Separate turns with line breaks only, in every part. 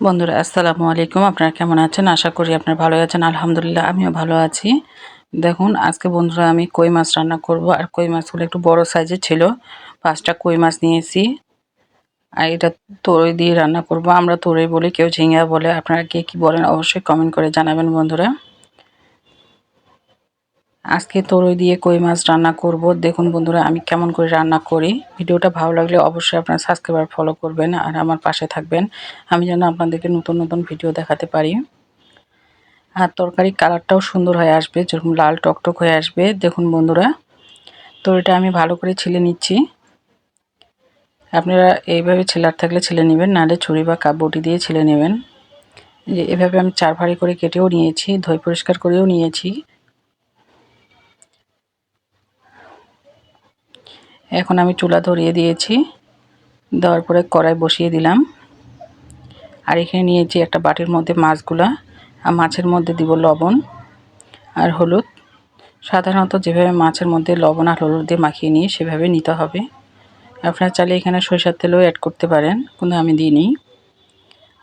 বন্ধুরা, আসসালামু আলাইকুম। আপনারা কেমন আছেন? আশা করি আপনারা ভালো আছেন। আলহামদুলিল্লাহ, আমিও ভালো আছি। দেখুন, আজকে বন্ধুরা আমি কই মাছ রান্না করব, আর কই মাছগুলো একটু বড় সাইজের ছিল। পাঁচটা কই মাছ নিয়েছি। আর এটা তরই দিয়ে রান্না করব। আমরা তরই বলি, কেউ ঝিঙ্গা বলে। আপনারা কে কী বলেন অবশ্যই কমেন্ট করে জানাবেন বন্ধুরা। আজকে তরই দিয়ে কই মাছ রান্না করব। দেখুন বন্ধুরা, আমি কেমন করে রান্না করি। ভিডিওটা ভালো লাগলে অবশ্যই আপনারা সাবস্ক্রাইবার ফলো করবেন আর আমার পাশে থাকবেন। আমি যেন আপনাদেরকে নতুন নতুন ভিডিও দেখাতে পারি। আর তরকারি কালারটাও সুন্দর হয়ে আসবে, যেরকম লাল টকটক হয়ে আসবে। দেখুন বন্ধুরা, তরিটা আমি ভালো করে ছিলে নিচ্ছি। আপনারা এইভাবে ছেলার থাকলে ছেলে নেবেন, নাহলে ছুরি বা বটি দিয়ে ছেলে নেবেন। যে এভাবে আমি চার ভাড়ি করে কেটেও নিয়েছি ধুই পরিষ্কার করেও নিয়েছি। এখন আমি চুলা ধরিয়ে দিয়েছি। দেওয়ার পরে কড়াই বসিয়ে দিলাম। আর এখানে নিয়েছি একটা বাটির মধ্যে মাছগুলা। আর মাছের মধ্যে দিব লবণ আর হলুদ। সাধারণত যেভাবে মাছের মধ্যে লবণ আর হলুদ দিয়ে মাখিয়ে নিয়ে সেভাবে নিতে হবে। আপনারা চাইলে এখানে সরিষার তেলও অ্যাড করতে পারেন, কিন্তু আমি দিইনি।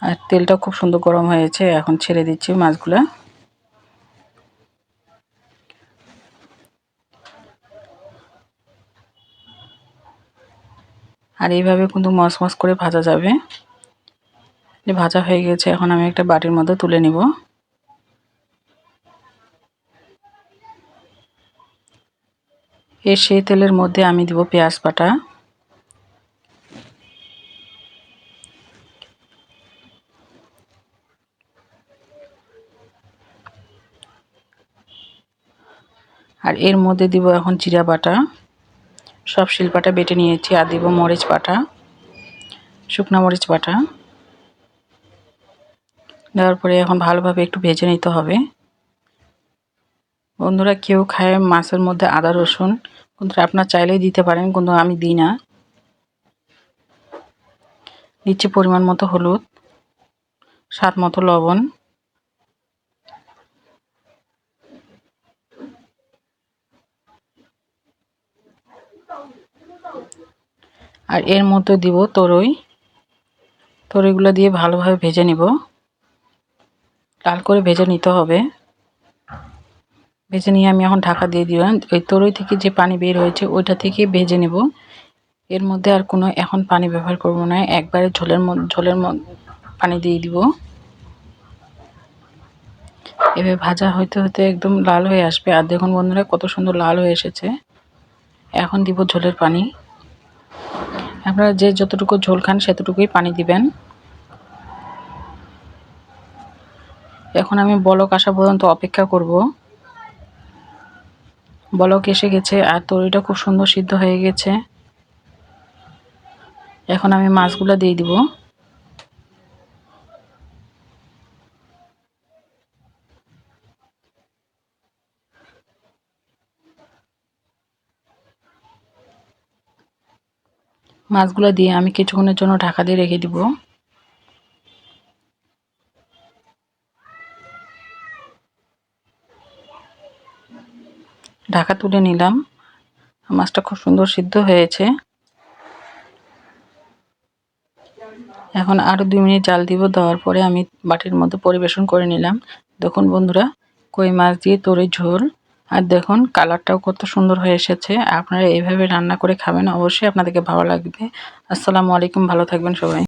আর তেলটা খুব সুন্দর গরম হয়েছে, এখন ছেড়ে দিচ্ছি মাছগুলা। আর এইভাবে কিন্তু মস মস করে ভাজা যাবে। ভাজা হয়ে গেছে, এখন আমি একটা বাটির মধ্যে তুলে নিব। এর সেই তেলের মধ্যে আমি দিব পেঁয়াজ বাটা। আর এর মধ্যে দিব এখন জিরা বাটা। সব শিলপাটা বেটে নিয়েছি, আর দিব মরিচ বাটা, শুকনো মরিচ বাটা। দেওয়ার পরে এখন ভালোভাবে একটু ভেজে নিতে হবে। বন্ধুরা, কেউ খায় মাছের মধ্যে আদা, রসুন কিন্তু আপনার চাইলেই দিতে পারেন, কিন্তু আমি দিই না। দিচ্ছি পরিমাণ মতো হলুদ, স্বাদ মতো লবণ। আর এর মধ্যে দিব তরই। তরইগুলো দিয়ে ভালোভাবে ভেজে নিব। লাল করে ভেজে নিতে হবে। ভেজে নিয়ে আমি এখন ঢাকা দিয়ে দিলাম ওই তরই থেকে যে পানি বের হয়েছে, ওইটা থেকে ভেজে নেব। এর মধ্যে আর কোনো এখন পানি ব্যবহার করব না। একবারে ঝোলের ঝোলের পানি দিয়ে দিব। এভাবে ভাজা হইতে হতে একদম লাল হয়ে আসবে। আর দেখুন বন্ধুরা, কত সুন্দর লাল হয়ে এসেছে। এখন দিব ঝোলের পানি। আপনারা যে যতটুকু ঝোল খান সেতটুকুই পানি দিবেন। এখন আমি বলক আসা পর্যন্ত অপেক্ষা করব। বলক এসে গেছে আর তরিটা খুব সুন্দর সিদ্ধ হয়ে গেছে। এখন আমি মাছগুলো দিয়ে দিব। মাছগুলো দিয়ে আমি কিছুক্ষণের জন্য ঢাকা দিয়ে রেখে দিব। ঢাকা তুলে নিলাম। মাছটা খুব সুন্দর সিদ্ধ হয়েছে। এখন আরও দুই মিনিট জাল দিব, দেওয়ার পরে আমি বাটির মধ্যে পরিবেশন করে নিলাম। দেখুন বন্ধুরা, কই মাছ দিয়ে তরি ঝোল। আর দেখুন, কালারটাও কত সুন্দর হয়ে এসেছে। আপনারা এইভাবে রান্না করে খাবেন, অবশ্যই আপনাদেরকে ভালো লাগবে। আসসালামু আলাইকুম, ভালো থাকবেন সবাই।